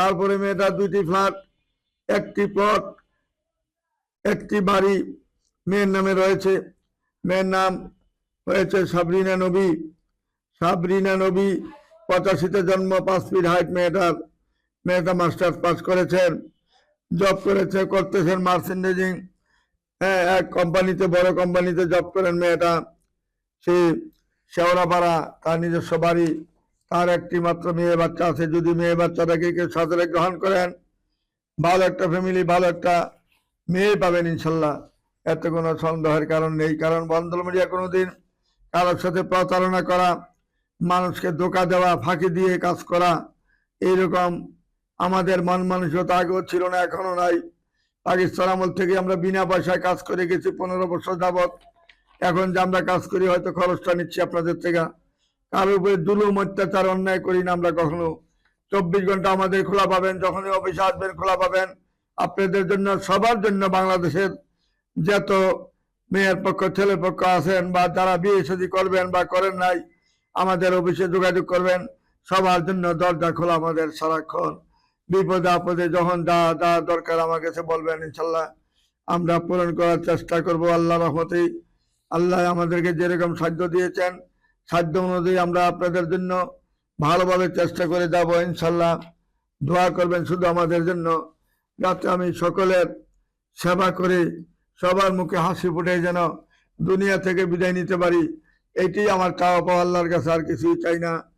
তারপরে মেয়েটার দুইটি ফ্ল্যাট, একটি প্লট একটি বাড়ি। মেয়ের নামে রয়েছে, মেয়ের নাম হয়েছে সাবরিনা নবী। সাবরিনা নবী পঁচাশিতে জন্ম, পাঁচ ফিট হাইট মেয়েটার। মেয়েটা মাস্টার্স পাস করেছেন জব করেছে, করতেছেন মার্সেন্ডেজিং হ্যাঁ এক কোম্পানিতে বড় কোম্পানিতে জব করেন মেয়েটা। সে শেওড়াপাড়া, তার নিজস্ব বাড়ি। তার একটি মাত্র মেয়ে বাচ্চা আছে। যদি মেয়ে বাচ্চাটাকে কেউ সাদরে গ্রহণ করেন, ভালো একটা ফ্যামিলি ভালো একটা মেয়ে পাবেন ইনশাল্লাহ। এতে কোনো সন্দেহের কারণ নেই। কারণ বন্দল মিডিয়া কোনোদিন কারোর সাথে প্রতারণা করা, মানুষকে ধোকা দেওয়া, ফাঁকি দিয়ে কাজ করা, এইরকম আমাদের মন মানসিকতা আগেও ছিল না, এখনও নাই। পাকিস্তান আমল থেকে আমরা বিনা পয়সায় কাজ করে গেছি, পনেরো বছর যাবৎ। এখন যে আমরা কাজ করি, হয়তো খরচটা নিচ্ছি আপনাদের থেকে। কারোর উপরে দুলুম অত্যাচার, অন্যায় করি না আমরা কখনো। চব্বিশ ঘণ্টা আমাদের খোলা পাবেন, যখনই অফিসে আসবেন খোলা পাবেন। আপনাদের জন্য, সবার জন্য বাংলাদেশের যত মেয়ের পক্ষ, ছেলের পক্ষ আছেন বা যারা বিয়ে শাদী করবেন বা করেন নাই, আমাদের অফিসে যোগাযোগ করবেন। সবার জন্য দরজা খোলা আমাদের সারাক্ষণ। বিপদে আপদে যখন যা যা দরকার আমার কাছে বলবেন, ইনশাল্লাহ আমরা পূরণ করার চেষ্টা করব। আল্লাহ রহমতেই, আল্লাহ আমাদেরকে যেরকম সাধ্য দিয়েছেন সাধ্য অনুযায়ী আমরা আপনাদের জন্য ভালোভাবে চেষ্টা করে যাব, ইনশাল্লাহ। দোয়া করবেন শুধু আমাদের জন্য। যাতে আমি সকলের সেবা করে, সবার মুখে হাসি ফুটে যেন দুনিয়া থেকে বিদায় নিতে পারি। এটি আমার চাওয়া পাওয়া আল্লাহর কাছে আর কিছুই চাই না।